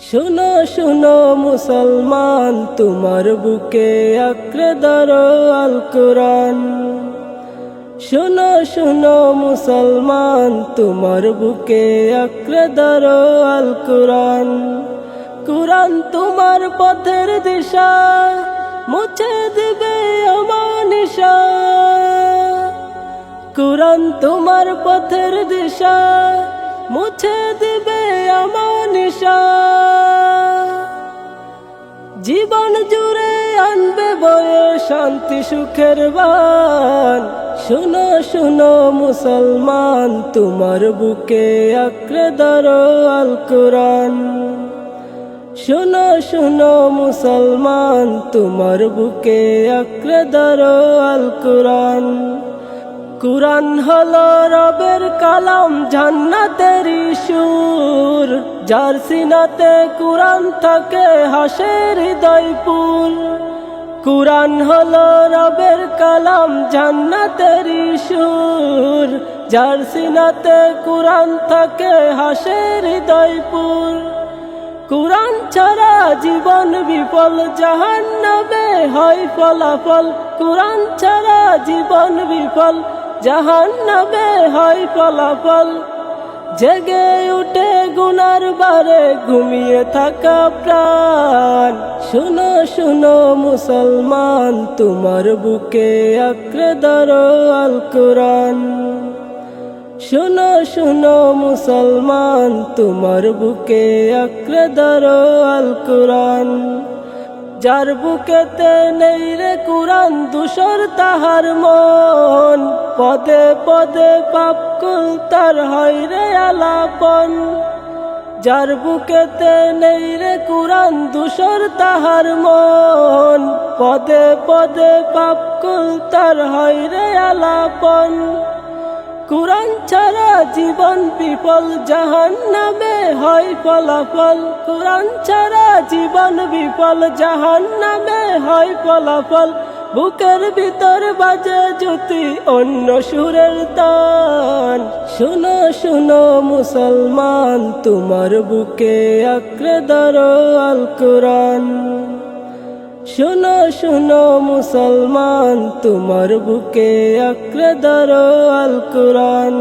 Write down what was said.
শুনো শুনো মুসলমান, তোমার বুকে আঁকড়ে ধরো আল কোরআন শুনো শুনো মুসলমান, তোমার বুকে আঁকড়ে ধরো আল কোরআন কোরআন তোমার পথের দিশা, মুছে দিবে অমানিশা কোরআন তোমার পথের দিশা মুছে দিবে অমানিশা জীবন জুড়ে আনবে বয়ে শান্তি সুখের বান। শুনো শুনো মুসলমান, তোমার বুকে আঁকড়ে ধরো আল কোরআন। শুনো শুনো মুসলমান, তোমার বুকে আঁকড়ে ধরো আল কোরআন। কুরআন হলো রবের কালাম, জান্নাতের সুর। যার সিনাতে কুরআন থাকে, হাসের হৃদয়পুর কুরআন হলো রবের কালাম, জান্নাতের সুর। যার সিনাতে কুরআন থাকে, হাসের হৃদয়পুর কুরআন ছাড়া জীবন বিফল জাহান নামে হয় ফলাফল। কুরআন ছাড়া জীবন বিফল জাহান নামে হয় ফলাফল। জেগে উঠে গুনার বারে ঘুমিয়ে থাকা প্রাণ। শুনো শুনো মুসলমান, তোমার বুকে আঁকড়ে ধরো আল কোরআন শুনো শুনো মুসলমান, তোমার বুকে আঁকড়ে ধরো আল কোরআন যার বুকেতে নেই রে কোরআন দুসর তাহার মন। পদে পদে পাপ কুল তার হয় রে আলাপন। যার বুকেতে নেই রে কোরআন দুসর তাহার মন। পদে পদে পাপ কুল তার হয় রে আলাপন। কোরআন ছাড়া জীবন বিফল জাহান নামে হয় ফলাফল। কোরআন ছাড়া জীবন বিফল জাহান নামে হয় ফলাফল। বুকের ভিতর বাজে জ্যোতি, অন্য সুরের তান। শুনো শুনো মুসলমান, তোমার বুকে আঁকড়ে ধরো আল কোরআন। শুনো শুনো মুসলমান, তোমার বুকে আঁকড়ে ধরো আল কোরআন।